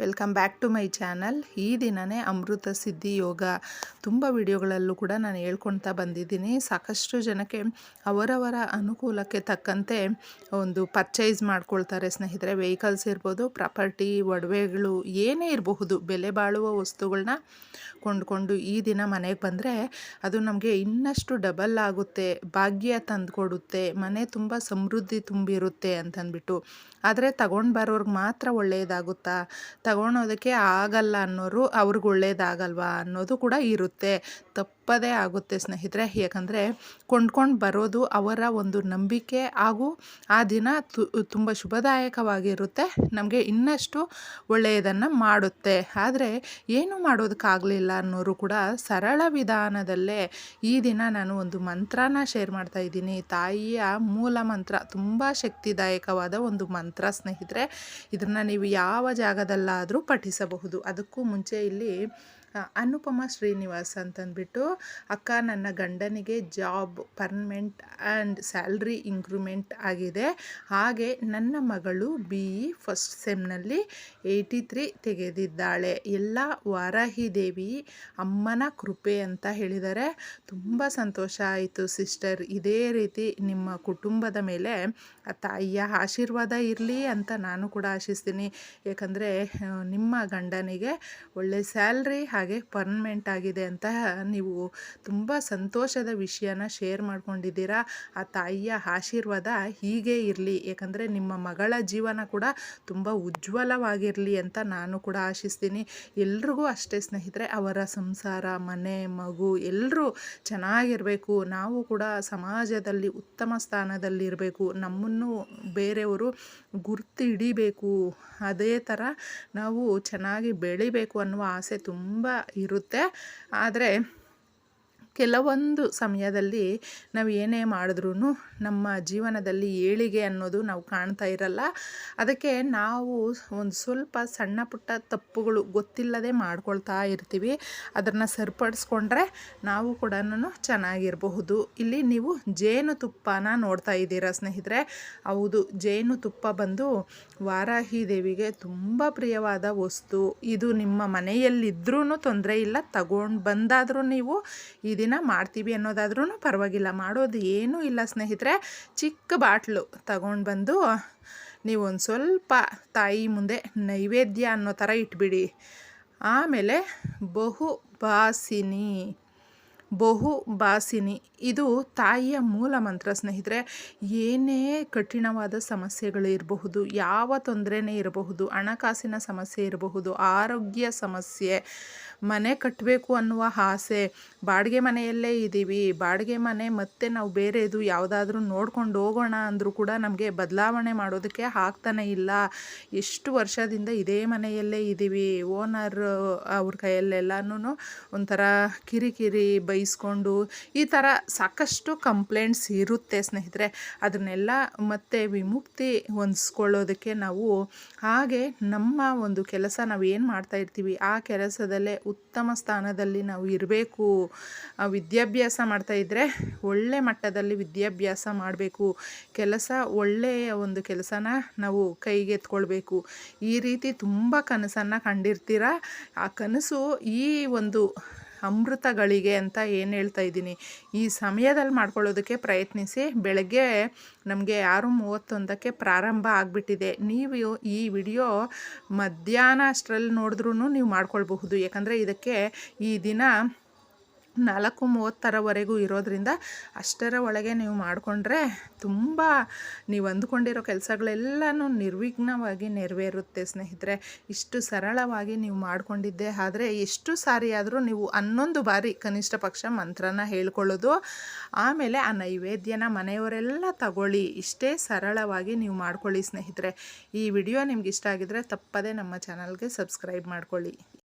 Welcome back to my channel. ಈ ದಿನವೇ ಅಮೃತ ಸಿದ್ಧಿ ಯೋಗ. ತುಂಬ ವಿಡಿಯೋಗಳಲ್ಲೂ ಕೂಡ ನಾನು ಹೇಳ್ಕೊಳ್ತಾ ಬಂದಿದ್ದೀನಿ. ಸಾಕಷ್ಟು ಜನಕ್ಕೆ ಅವರವರ ಅನುಕೂಲಕ್ಕೆ ತಕ್ಕಂತೆ ಒಂದು ಪರ್ಚೇಸ್ ಮಾಡ್ಕೊಳ್ತಾರೆ ಸ್ನೇಹಿತರೆ. ವೆಹಿಕಲ್ಸ್ ಇರ್ಬೋದು ಪ್ರಾಪರ್ಟಿ ಒಡವೆಗಳು, ಏನೇ ಇರಬಹುದು, ಬೆಲೆ ಬಾಳುವ ವಸ್ತುಗಳನ್ನ ಕೊಂಡ್ಕೊಂಡು ಈ ದಿನ ಮನೆಗೆ ಬಂದರೆ ಅದು ನಮಗೆ ಇನ್ನಷ್ಟು ಡಬಲ್ ಆಗುತ್ತೆ, ಭಾಗ್ಯ ತಂದುಕೊಡುತ್ತೆ, ಮನೆ ತುಂಬ ಸಮೃದ್ಧಿ ತುಂಬಿರುತ್ತೆ ಅಂತಂದ್ಬಿಟ್ಟು. ಆದರೆ ತಗೊಂಡು ಬರೋರ್ಗೆ ಮಾತ್ರ ಒಳ್ಳೆಯದಾಗುತ್ತಾ ತಗೊಳೋದಕ್ಕೆ ಆಗಲ್ಲ ಅನ್ನೋರು ಅವ್ರಿಗೆ ಒಳ್ಳೇದಾಗಲ್ವಾ ಅನ್ನೋದು ಕೂಡ ಇರುತ್ತೆ. ತಪ್ಪದೇ ಆಗುತ್ತೆ ಸ್ನೇಹಿತರೆ. ಯಾಕಂದರೆ ಕೊಂಡ್ಕೊಂಡು ಬರೋದು ಅವರ ಒಂದು ನಂಬಿಕೆ ಹಾಗೂ ಆ ದಿನ ತುಂಬ ಶುಭದಾಯಕವಾಗಿರುತ್ತೆ. ನಮಗೆ ಇನ್ನಷ್ಟು ಒಳ್ಳೆಯದನ್ನು ಮಾಡುತ್ತೆ. ಆದರೆ ಏನು ಮಾಡೋದಕ್ಕಾಗಲಿಲ್ಲ ಅನ್ನೋರು ಕೂಡ ಸರಳ ವಿಧಾನದಲ್ಲೇ ಈ ದಿನ ನಾನು ಒಂದು ಮಂತ್ರನ ಶೇರ್ ಮಾಡ್ತಾ ಇದ್ದೀನಿ. ತಾಯಿಯ ಮೂಲ ಮಂತ್ರ, ತುಂಬ ಶಕ್ತಿದಾಯಕವಾದ ಒಂದು ಮಂತ್ರ ಸ್ನೇಹಿತರೆ. ಇದನ್ನು ನೀವು ಯಾವ ಜಾಗದಲ್ಲಾದರೂ ಪಠಿಸಬಹುದು. ಅದಕ್ಕೂ ಮುಂಚೆ ಇಲ್ಲಿ ಅನುಪಮ ಶ್ರೀನಿವಾಸ್ ಅಂತಂದ್ಬಿಟ್ಟು ಅಕ್ಕ ನನ್ನ ಗಂಡನಿಗೆ job permanent and salary increment ಆಗಿದೆ. ಹಾಗೆ ನನ್ನ ಮಗಳು ಬಿ ಇ ಫಸ್ಟ್ ಸೆಮ್ನಲ್ಲಿ ಏಯ್ಟಿ ತ್ರೀ ತೆಗೆದಿದ್ದಾಳೆ. ಎಲ್ಲ ವಾರಾಹಿ ದೇವಿ ಅಮ್ಮನ ಕೃಪೆ ಅಂತ ಹೇಳಿದರೆ ತುಂಬ ಸಂತೋಷ ಆಯಿತು ಸಿಸ್ಟರ್. ಇದೇ ರೀತಿ ನಿಮ್ಮ ಕುಟುಂಬದ ಮೇಲೆ ತಾಯಿಯ ಆಶೀರ್ವಾದ ಇರಲಿ ಅಂತ ನಾನು ಕೂಡ ಆಶಿಸ್ತೀನಿ. ಯಾಕಂದರೆ ನಿಮ್ಮ ಗಂಡನಿಗೆ ಒಳ್ಳೆ ಸ್ಯಾಲ್ರಿ ಹಾಗೆ ಪರ್ಮನೆಂಟ್ ಆಗಿದೆ ಅಂತ ನೀವು ತುಂಬ ಸಂತೋಷದ ವಿಷಯನ ಶೇರ್ ಮಾಡ್ಕೊಂಡಿದ್ದೀರಾ. ಆ ತಾಯಿಯ ಆಶೀರ್ವಾದ ಹೀಗೆ ಇರಲಿ ಯಾಕಂದರೆ ನಿಮ್ಮ ಮಗಳ ಜೀವನ ಕೂಡ ತುಂಬ ಉಜ್ವಲವಾಗಿರಲಿ ಅಂತ ನಾನು ಕೂಡ ಆಶಿಸ್ತೀನಿ. ಎಲ್ರಿಗೂ ಅಷ್ಟೇ ಸ್ನೇಹಿತರೆ, ಅವರ ಸಂಸಾರ, ಮನೆ, ಮಗು ಎಲ್ಲರೂ ಚೆನ್ನಾಗಿರಬೇಕು. ನಾವು ಕೂಡ ಸಮಾಜದಲ್ಲಿ ಉತ್ತಮ ಸ್ಥಾನದಲ್ಲಿರಬೇಕು. ನಮ್ಮನ್ನು ಬೇರೆಯವರು ಗುರ್ತು ಹಿಡಿಬೇಕು ಅದೇ ಥರ ನಾವು ಚೆನ್ನಾಗಿ ಬೆಳಿಬೇಕು ಅನ್ನುವ ಆಸೆ ತುಂಬ ಇರುತ್ತೆ. ಆದರೆ ಕೆಲವೊಂದು ಸಮಯದಲ್ಲಿ ನಾವು ಏನೇ ಮಾಡಿದ್ರೂ ನಮ್ಮ ಜೀವನದಲ್ಲಿ ಏಳಿಗೆ ಅನ್ನೋದು ನಾವು ಕಾಣ್ತಾ ಇರಲ್ಲ. ಅದಕ್ಕೆ ನಾವು ಒಂದು ಸ್ವಲ್ಪ ಸಣ್ಣ ಪುಟ್ಟ ತಪ್ಪುಗಳು ಗೊತ್ತಿಲ್ಲದೆ ಮಾಡ್ಕೊಳ್ತಾ ಇರ್ತೀವಿ. ಅದನ್ನು ಸರಿಪಡಿಸ್ಕೊಂಡ್ರೆ ನಾವು ಕೂಡ ಚೆನ್ನಾಗಿರಬಹುದು. ಇಲ್ಲಿ ನೀವು ಜೇನುತುಪ್ಪನ ನೋಡ್ತಾ ಇದ್ದೀರಾ ಸ್ನೇಹಿತರೆ. ಹೌದು ಜೇನುತುಪ್ಪ ಬಂದು ವಾರಾಹಿ ದೇವಿಗೆ ತುಂಬ ಪ್ರಿಯವಾದ ವಸ್ತು. ಇದು ನಿಮ್ಮ ಮನೆಯಲ್ಲಿದ್ದರೂ ತೊಂದರೆ ಇಲ್ಲ. ತಗೊಂಡು ಬಂದಾದರೂ ನೀವು ಈ ದಿನ ಮಾಡ್ತೀವಿ ಅನ್ನೋದಾದ್ರೂ ಪರವಾಗಿಲ್ಲ. ಮಾಡೋದು ಏನೂ ಇಲ್ಲ ಸ್ನೇಹಿತರೆ. ಚಿಕ್ಕ ಬಾಟ್ಲು ತಗೊಂಡು ಬಂದು ನೀವು ಒಂದು ಸ್ವಲ್ಪ ತಾಯಿ ಮುಂದೆ ನೈವೇದ್ಯ ಅನ್ನೋ ಥರ ಇಟ್ಬಿಡಿ. ಆಮೇಲೆ ಬಹು ಬಾಸಿನಿ ಬಹು ಬಾಸಿನಿ. ಇದು ತಾಯಿಯ ಮೂಲ ಮಂತ್ರ ಸ್ನೇಹಿತರೆ. ಏನೇ ಕಠಿಣವಾದ ಸಮಸ್ಯೆಗಳು ಇರಬಹುದು, ಯಾವ ತೊಂದರೆನೇ ಇರಬಹುದು, ಹಣಕಾಸಿನ ಸಮಸ್ಯೆ ಇರಬಹುದು, ಆರೋಗ್ಯ ಸಮಸ್ಯೆ, ಮನೆ ಕಟ್ಟಬೇಕು ಅನ್ನುವ ಆಸೆ, ಬಾಡಿಗೆ ಮನೆಯಲ್ಲೇ ಇದ್ದೀವಿ ಬಾಡಿಗೆ ಮನೆ ಮತ್ತೆ ನಾವು ಬೇರೆದು ಯಾವುದಾದ್ರೂ ನೋಡ್ಕೊಂಡು ಹೋಗೋಣ ಅಂದರೂ ಕೂಡ ನಮಗೆ ಬದಲಾವಣೆ ಮಾಡೋದಕ್ಕೆ ಆಗ್ತಾನೆ ಇಲ್ಲ. ಎಷ್ಟು ವರ್ಷದಿಂದ ಇದೇ ಮನೆಯಲ್ಲೇ ಇದ್ದೀವಿ ಓನರ್ ಅವ್ರ ಕೈಯಲ್ಲೆಲ್ಲನೂ ಒಂಥರ ಕಿರಿಕಿರಿ ಬೈಸ್ಕೊಂಡು ಈ ಥರ ಸಾಕಷ್ಟು ಕಂಪ್ಲೇಂಟ್ಸ್ ಇರುತ್ತೆ ಸ್ನೇಹಿತರೆ. ಅದನ್ನೆಲ್ಲ ಮತ್ತೆ ವಿಮುಕ್ತಿ ಹೊಂದಿಸ್ಕೊಳ್ಳೋದಕ್ಕೆ ನಾವು ಹಾಗೆ ನಮ್ಮ ಒಂದು ಕೆಲಸ ನಾವು ಏನು ಮಾಡ್ತಾ ಇರ್ತೀವಿ, ಆ ಕೆಲಸದಲ್ಲೇ ಉತ್ತಮ ಸ್ಥಾನದಲ್ಲಿ ನಾವು ಇರಬೇಕು. ವಿದ್ಯಾಭ್ಯಾಸ ಮಾಡ್ತಾ ಇದ್ದರೆ ಒಳ್ಳೆ ಮಟ್ಟದಲ್ಲಿ ವಿದ್ಯಾಭ್ಯಾಸ ಮಾಡಬೇಕು. ಕೆಲಸ ಒಳ್ಳೆಯ ಒಂದು ಕೆಲಸನ ನಾವು ಕೈಗೆತ್ಕೊಳ್ಬೇಕು. ಈ ರೀತಿ ತುಂಬ ಕನಸನ್ನು ಕಂಡಿರ್ತೀರ? ಆ ಕನಸು ಈ ಒಂದು ಅಮೃತಗಳಿಗೆ ಅಂತ ಏನು ಹೇಳ್ತಾ ಇದ್ದೀನಿ. ಈ ಸಮಯದಲ್ಲಿ ಮಾಡ್ಕೊಳ್ಳೋದಕ್ಕೆ ಪ್ರಯತ್ನಿಸಿ, ಬೆಳಗ್ಗೆ ನಮಗೆ ಆರು ಮೂವತ್ತೊಂದಕ್ಕೆ ಪ್ರಾರಂಭ ಆಗಿಬಿಟ್ಟಿದೆ. ನೀವು ಈ ವಿಡಿಯೋ ಮಧ್ಯಾಹ್ನ ಅಷ್ಟರಲ್ಲಿ ನೋಡಿದ್ರೂ ನೀವು ಮಾಡ್ಕೊಳ್ಬಹುದು. ಯಾಕಂದರೆ ಇದಕ್ಕೆ ಈ ದಿನ ನಾಲ್ಕು ಮೂವತ್ತರವರೆಗೂ ಇರೋದರಿಂದ ಅಷ್ಟರ ಒಳಗೆ ನೀವು ಮಾಡಿಕೊಂಡ್ರೆ ತುಂಬ ನೀವು ಅಂದ್ಕೊಂಡಿರೋ ಕೆಲಸಗಳೆಲ್ಲನೂ ನಿರ್ವಿಘ್ನವಾಗಿ ನೆರವೇರುತ್ತೆ ಸ್ನೇಹಿತರೆ. ಇಷ್ಟು ಸರಳವಾಗಿ ನೀವು ಮಾಡಿಕೊಂಡಿದ್ದೆ ಆದರೆ ಎಷ್ಟು ಸಾರಿ ಆದರೂ ನೀವು ಹನ್ನೊಂದು ಬಾರಿ ಕನಿಷ್ಠ ಪಕ್ಷ ಮಂತ್ರನ ಹೇಳ್ಕೊಳ್ಳೋದು, ಆಮೇಲೆ ಆ ನೈವೇದ್ಯನ ಮನೆಯವರೆಲ್ಲ ತಗೊಳ್ಳಿ, ಇಷ್ಟೇ ಸರಳವಾಗಿ ನೀವು ಮಾಡ್ಕೊಳ್ಳಿ ಸ್ನೇಹಿತರೆ. ಈ ವಿಡಿಯೋ ನಿಮ್ಗೆ ಇಷ್ಟ ಆಗಿದ್ರೆ ತಪ್ಪದೇ ನಮ್ಮ ಚಾನಲ್ಗೆ ಸಬ್ಸ್ಕ್ರೈಬ್ ಮಾಡ್ಕೊಳ್ಳಿ.